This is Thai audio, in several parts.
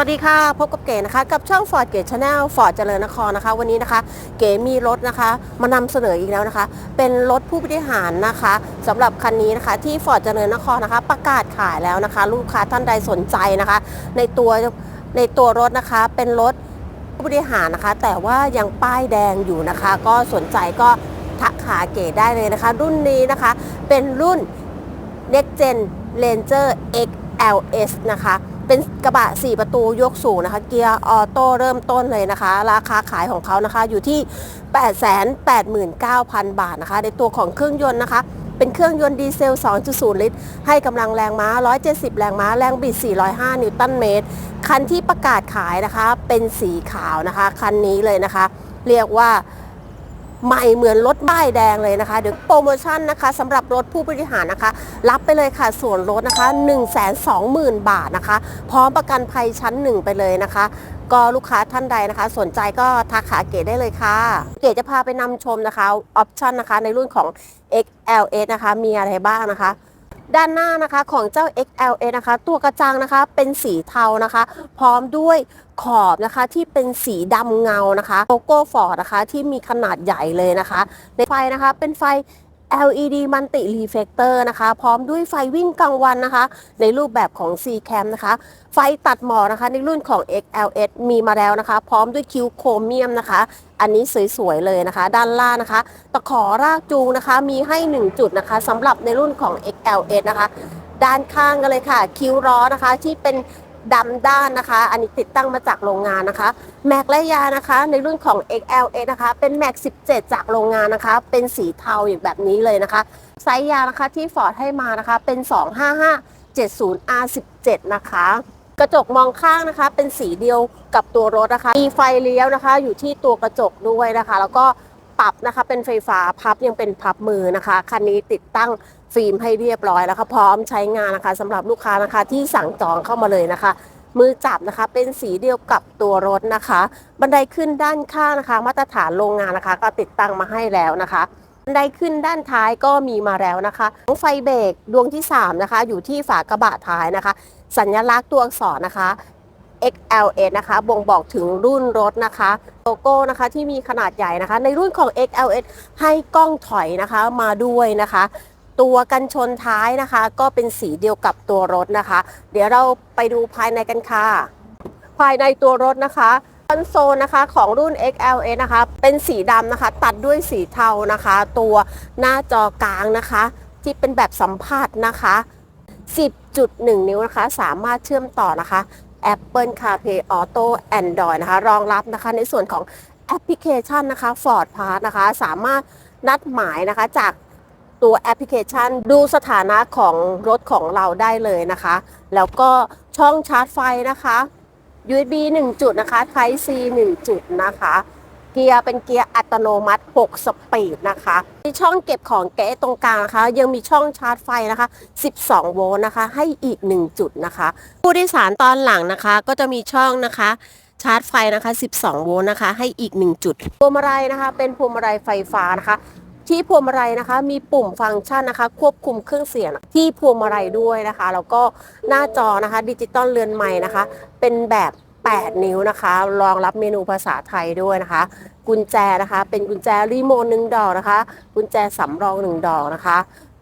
วัสดีค่ะ พบกับเก๋นะคะ กับช่อง Ford เก๋ชาแนลฟอร์ดเจริญนครนะคะ วันนี้นะคะ เก๋มีรถนะคะมานำเสนออีกแล้วนะคะ เป็นรถผู้บริหารนะคะสำหรับคันนี้นะคะที่ฟอร์ดเจริญนครนะคะ ประกาศขายแล้วนะคะ ลูกค้าท่านใดสนใจนะคะ ในตัวในตัวรถนะคะเป็นรถผู้บริหารนะคะ แต่ว่ายังป้ายแดงอยู่นะคะ ก็สนใจก็ทักหาเก๋ได้เลยนะคะ รุ่นนี้นะคะเป็นรุ่น Next Gen Ranger XLS นะคะ เป็นกระบะ 4 ประตูยกสูงนะคะ เกียร์ออโต้เริ่มต้นเลยนะคะ ราคาขายของเขานะคะอยู่ที่ 889,000 บาทนะคะ ในตัวของเครื่องยนต์นะคะ เป็นเครื่องยนต์ดีเซล 2.0 ลิตร ให้กำลังแรงม้า 170 แรงม้า แรงบิด 405 นิวตันเมตร คันที่ประกาศขายนะคะ เป็นสีขาวนะคะ คันนี้เลยนะคะ เรียกว่า ใหม่เหมือนรถป้ายแดงเลยนะคะ เดี๋ยวโปรโมชั่นนะคะสำหรับรถผู้บริหารนะคะ รับไปเลยค่ะส่วนลดนะคะ1 2 0 0 0 0 บาทนะคะ พร้อมประกันภัยชั้นหนึ่งไปเลยนะคะ ก็ลูกค้าท่านใดนะคะ สนใจก็ทักหาเก๋ได้เลยค่ะ เก๋จะพาไปนำชมนะคะออปชั่นนะคะในรุ่นของ XLS นะคะ มีอะไรบ้างนะคะ ด้านหน้านะคะของเจ้า XLA นะคะ ตัวกระจังนะคะเป็นสีเทานะคะ พร้อมด้วยขอบนะคะที่เป็นสีดำเงานะคะโลโก้ฟอร์ดนะคะที่มีขนาดใหญ่เลยนะคะ ในไฟนะคะเป็นไฟ LED Multi Reflector นะคะ พร้อมด้วยไฟวิ่งกลางวันนะคะ ในรูปแบบของ C Cam นะคะ ไฟตัดหมอกนะคะ ในรุ่นของ XLS มีมาแล้วนะคะ พร้อมด้วยคิ้วโครเมียมนะคะ อันนี้สวยๆเลยนะคะ ด้านล่างนะคะ ตะขอรากจูงนะคะ มีให้ 1 จุดนะคะสำหรับในรุ่นของ XLS นะคะ ด้านข้างกันเลยค่ะ คิ้วล้อนะคะที่เป็น ดำด้านนะคะ อันนี้ติดตั้งมาจากโรงงานนะคะ แม็กและยานะคะ ในรุ่นของ XLS นะคะ เป็นแม็ก17 จากโรงงานนะคะ เป็นสีเทาอย่างแบบนี้เลยนะคะ ไซส์ยางนะคะที่ฟอร์ดให้มานะคะ เป็น 255 70R17 นะคะ กระจกมองข้างนะคะ เป็นสีเดียวกับตัวรถนะคะ มีไฟเลี้ยวนะคะ อยู่ที่ตัวกระจกด้วยนะคะ แล้วก็ ปรับนะคะ เป็นไฟฟ้าพับยังเป็นพับมือนะคะ คันนี้ติดตั้งฟิล์มให้เรียบร้อยแล้วค่ะพร้อมใช้งานนะคะสำหรับลูกค้านะคะที่สั่งจองเข้ามาเลยนะคะ มือจับนะคะเป็นสีเดียวกับตัวรถนะคะ บันไดขึ้นด้านข้างนะคะ มาตรฐานโรงงานนะคะ ก็ติดตั้งมาให้แล้วนะคะบันไดขึ้นด้านท้ายก็มีมาแล้วนะคะไฟเบรกดวงที่ 3 นะคะ อยู่ที่ฝากระบะท้ายนะคะ สัญลักษณ์ตัวอักษรนะคะ XLS นะคะบ่งบอกถึงรุ่นรถนะคะโลโก้นะคะที่มีขนาดใหญ่นะคะ ในรุ่นของ XLS ให้กล้องถอยนะคะมาด้วยนะคะ ตัวกันชนท้ายนะคะ ก็เป็นสีเดียวกับตัวรถนะคะ เดี๋ยวเราไปดูภายในกันค่ะ ภายในตัวรถนะคะคอนโซลนะคะของรุ่น XLS นะคะ เป็นสีดำนะคะ ตัดด้วยสีเทานะคะ ตัวหน้าจอกลางนะคะ ที่เป็นแบบสัมผัสนะคะ10.1 นิ้วนะคะ สามารถเชื่อมต่อนะคะ Apple CarPlay Auto Android นะคะ รองรับนะคะในส่วนของแอปพลิเคชันนะคะ Ford Pass นะคะ สามารถนัดหมายนะคะจากตัวแอปพลิเคชัน ดูสถานะของรถของเราได้เลยนะคะ แล้วก็ช่องชาร์จไฟนะคะ USB 1 จุดนะคะ Type C 1 จุดนะคะ เกียร์เป็นเกียร์อัตโนมัติ 6 สปีดนะคะมีช่องเก็บของแก๊ตรงกลางนะคะ ยังมีช่องชาร์จไฟนะคะ 12 โวลต์นะคะ ให้อีก 1 จุดนะคะ ผู้โดยสารตอนหลังนะคะ ก็จะมีช่องนะคะชาร์จไฟนะคะ 12 โวลต์นะคะ ให้อีก 1 จุด พวงมาลัยนะคะ เป็นพวงมาลัยไฟฟ้านะคะ ที่พวงมาลัยนะคะ มีปุ่มฟังก์ชันนะคะ ควบคุมเครื่องเสียงที่พวงมาลัยด้วยนะคะ แล้วก็หน้าจอนะคะ ดิจิตอลเรือนใหม่นะคะ เป็นแบบ 8 นิ้วนะคะรองรับเมนูภาษาไทยด้วยนะคะ กุญแจนะคะ เป็นกุญแจรีโมทหนึ่งดอกนะคะ กุญแจสำรองหนึ่งดอกนะคะ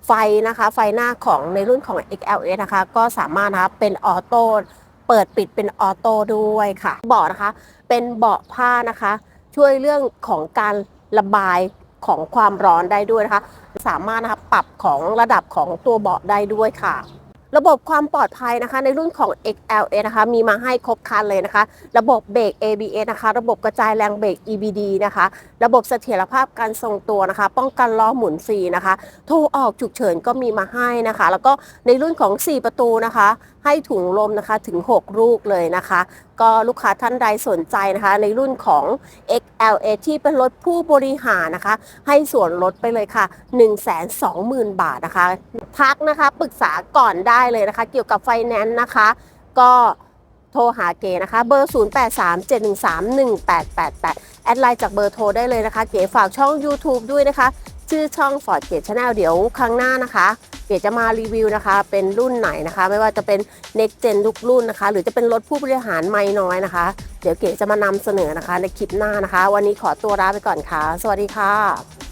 ไฟนะคะไฟหน้าของในรุ่นของ XLS นะคะ ก็สามารถนะคะเป็นออโต้เปิดปิดเป็นออโต้ด้วยค่ะเบาะนะคะ เป็นเบาะผ้านะคะ ช่วยเรื่องของการระบายของความร้อนได้ด้วยนะคะ สามารถนะคะปรับของระดับของตัวเบาะได้ด้วยค่ะ ระบบความปลอดภัยนะคะ ในรุ่นของ XLS นะคะ มีมาให้ครบครันเลยนะคะ ระบบเบรก ABS นะคะ ระบบกระจายแรงเบรก EBD นะคะ ระบบเสถียรภาพการทรงตัวนะคะ ป้องกันล้อหมุนฟรีนะคะ โทรออกฉุกเฉินก็มีมาให้นะคะ แล้วก็ในรุ่นของ 4 ประตูนะคะ ให้ถุงลมนะคะถึง 6 ลูกเลยนะคะ ก็ลูกค้าท่านใดสนใจนะคะ ในรุ่นของ XLA ที่เป็นรถผู้บริหารนะคะ ให้ส่วนลดไปเลยค่ะ 120,000 บาทนะคะ ทักนะคะปรึกษาก่อนได้เลยนะคะ เกี่ยวกับไฟแนนซ์นะคะ ก็โทรหาเก๋นะคะ เบอร์ 0837131888 แอดไลน์จากเบอร์โทรได้เลยนะคะ เก๋ฝากช่อง YouTube ด้วยนะคะ ชื่อช่อง Ford Gate Channel เดี๋ยวครั้งหน้านะคะเกดจะมารีวิวนะคะ เป็นรุ่นไหนนะคะ ไม่ว่าจะเป็น Next Gen ทุกรุ่นนะคะ หรือจะเป็นรถผู้บริหารไม่น้อยนะคะ เดี๋ยวเก๋จะมานำเสนอนะคะ ในคลิปหน้านะคะ วันนี้ขอตัวลาไปก่อนค่ะ สวัสดีค่ะ